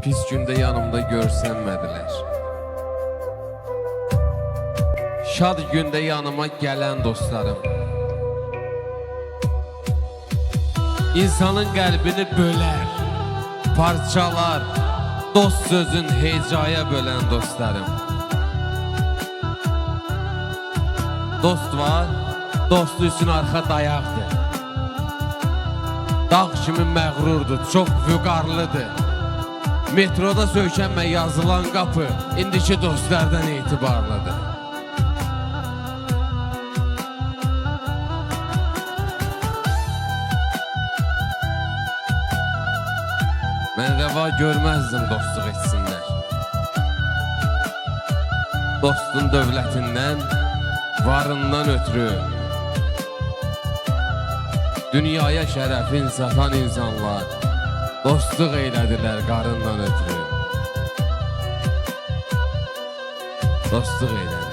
Pis gündə yanımda görsənmədilər. Şad gündə yanıma gələn dostlarım. İnsanın qəlbini bölər, parçalar, dost sözün hecaya bölən dostlarım. Dost var, dostu üçün arxa dayaqdır. Dağ kimi məğrurdur, çox vüqarlıdır. Metroda söykənmə yazılan qapı indiki dostlardan etibarlıdır. Mən rəva görməzdim dostluq etsinlər. Dostun dövlətindən, varından ötürü Dünyaya şərəfin satan insanlar Dostluq eylədilər qarından ötürü. Dostluq eylədilər